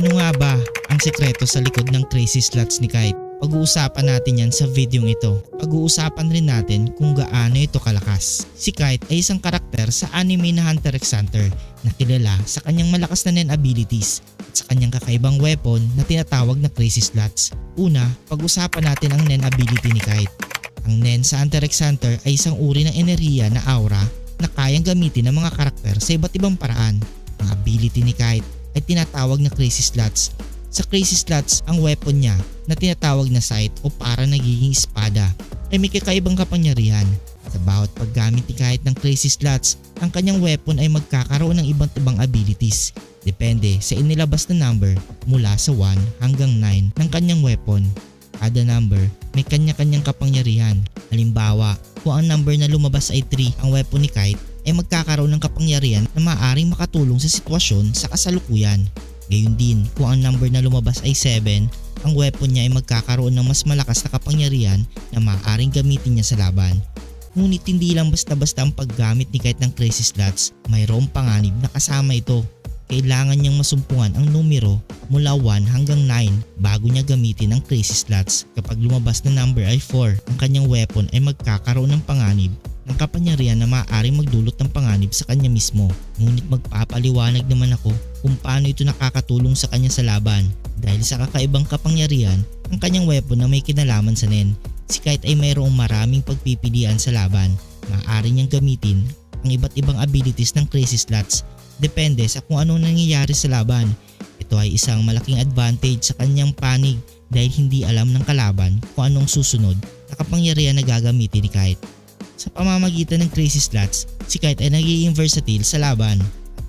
Ano nga ba ang sekreto sa likod ng crazy slots ni Kite? Pag-uusapan natin yan sa video ito. Pag-uusapan rin natin kung gaano ito kalakas. Si Kite ay isang karakter sa anime na Hunter x Hunter na kilala sa kanyang malakas na nen abilities at sa kanyang kakaibang weapon na tinatawag na crazy slots. Una, pag-usapan natin ang nen ability ni Kite. Ang nen sa Hunter x Hunter ay isang uri ng enerhiya na aura na kayang gamitin ng mga karakter sa iba't ibang paraan. Ang ability ni Kite ay tinatawag na crazy slots sa crazy slots ang weapon niya na tinatawag na sight o para nagiging espada ay may kakaibang kapangyarihan. Sa bawat paggamit ni kahit ng crazy slots, ang kanyang weapon ay magkakaroon ng iba't ibang abilities. Depende sa inilabas na number mula sa 1 hanggang 9 ng kanyang weapon. Kada number may kanya-kanyang kapangyarihan. Halimbawa, kung ang number na lumabas ay 3 ang weapon ni Kite ay magkakaroon ng kapangyarihan na maaaring makatulong sa sitwasyon sa kasalukuyan. Gayun din, kung ang number na lumabas ay 7, ang weapon niya ay magkakaroon ng mas malakas na kapangyarihan na maaaring gamitin niya sa laban. Ngunit hindi lang basta-basta ang paggamit ni kahit ng crazy slots, mayroong panganib na kasama ito. Kailangan niyang masumpungan ang numero mula 1 hanggang 9 bago niya gamitin ang crazy slots. Kapag lumabas na number ay 4, ang kanyang weapon ay magkakaroon ng panganib ng kapangyarihan na maaaring magdulot ng panganib sa kanya mismo. Ngunit magpapaliwanag naman ako kung paano ito nakakatulong sa kanya sa laban. Dahil sa kakaibang kapangyarihan, ang kanyang weapon na may kinalaman sa Nen, si Kite ay mayroong maraming pagpipilian sa laban. Maaari niyang gamitin ang iba't ibang abilities ng crazy slots depende sa kung anong nangyayari sa laban. Ito ay isang malaking advantage sa kanyang panig dahil hindi alam ng kalaban kung anong susunod na kapangyarihan na gagamitin ni Kite. Sa pamamagitan ng crazy slots, si Kite ay nagiging versatile sa laban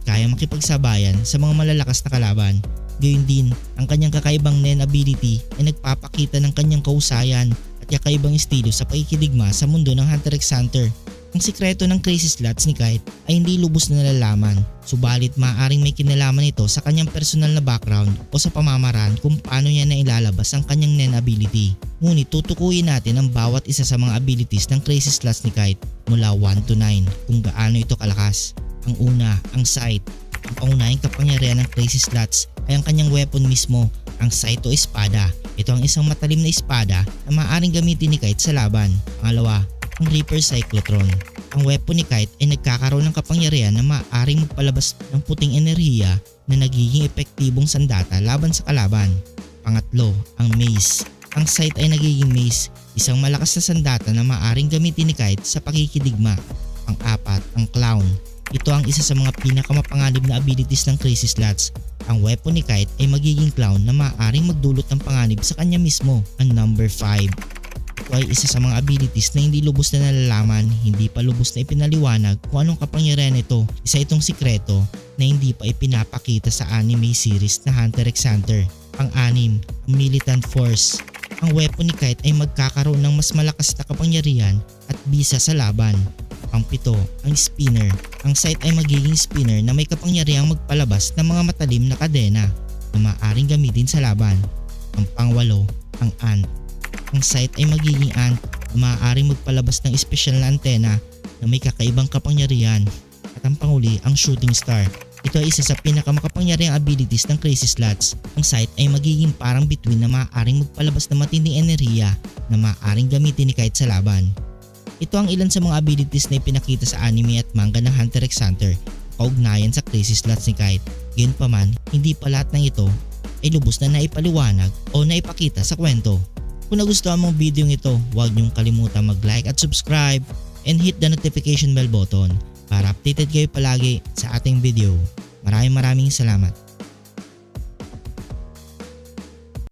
kaya makipagsabayan sa mga malalakas na kalaban. Gayun din, ang kanyang kakaibang Nen ability ay nagpapakita ng kanyang kausayan at kakaibang estilo sa pakikidigma sa mundo ng Hunter x Hunter. Ang sikreto ng crazy slots ni Kite ay hindi lubos na nalalaman, subalit maaaring may kinalaman ito sa kanyang personal na background o sa pamamaraan kung paano niya nailalabas ang kanyang Nen ability. Ngunit tutukuyin natin ang bawat isa sa mga abilities ng crazy slots ni Kite mula 1 to 9 kung gaano ito kalakas. Ang una, ang sight. Ang pangunahing kapangyarihan ng crazy slots ay ang kanyang weapon mismo, ang sight o espada. Ito ang isang matalim na espada na maaaring gamitin ni Kite sa laban. Pangalawa, ang Reaper Cyclotron. Ang weapon ni Kite ay nagkakaroon ng kapangyarihan na maaaring magpalabas ng puting enerhiya na nagiging epektibong sandata laban sa kalaban. Pangatlo, ang Mace. Ang sight ay nagiging mace, isang malakas na sandata na maaaring gamitin ni Kite sa pakikidigma. Pang-apat, ang Clown. Ito ang isa sa mga pinakamapanganib na abilities ng Crazy Slots. Ang weapon ni Kite ay magiging clown na maaaring magdulot ng panganib sa kanya mismo, ang number 5. Ay isa sa mga abilities na hindi lubos na nalalaman, hindi pa lubos na ipinaliwanag kung anong kapangyarihan ito. Isa itong sikreto na hindi pa ipinapakita sa anime series na Hunter x Hunter. Pang-anim, ang Militant Force. Ang weapon ni Kite ay magkakaroon ng mas malakas na kapangyarihan at bisa sa laban. Pang-pito, ang Spinner. Ang sight ay magiging spinner na may kapangyarihang magpalabas ng mga matalim na kadena na maaaring gamitin sa laban. Ang pangwalo, ang ant. Ang sight ay magiging ant na maaaring magpalabas ng espesyal na antena na may kakaibang kapangyarihan. At ang panguli, ang shooting star. Ito ay isa sa pinakamakapangyarihang abilities ng Crazy Slots. Ang sight ay magiging parang bituin na maaaring magpalabas ng matinding enerhiya na maaaring gamitin ni kahit sa laban. Ito ang ilan sa mga abilities na ipinakita sa anime at manga ng Hunter x Hunter kaugnayan sa Crazy Slots ni Kite. Gayunpaman, hindi pa lahat ng ito ay lubos na naipaliwanag o naipakita sa kwento. Kung nagustuhan mong video ito, huwag niyong kalimutan mag-like at subscribe and hit the notification bell button para updated kayo palagi sa ating video. Maraming maraming salamat.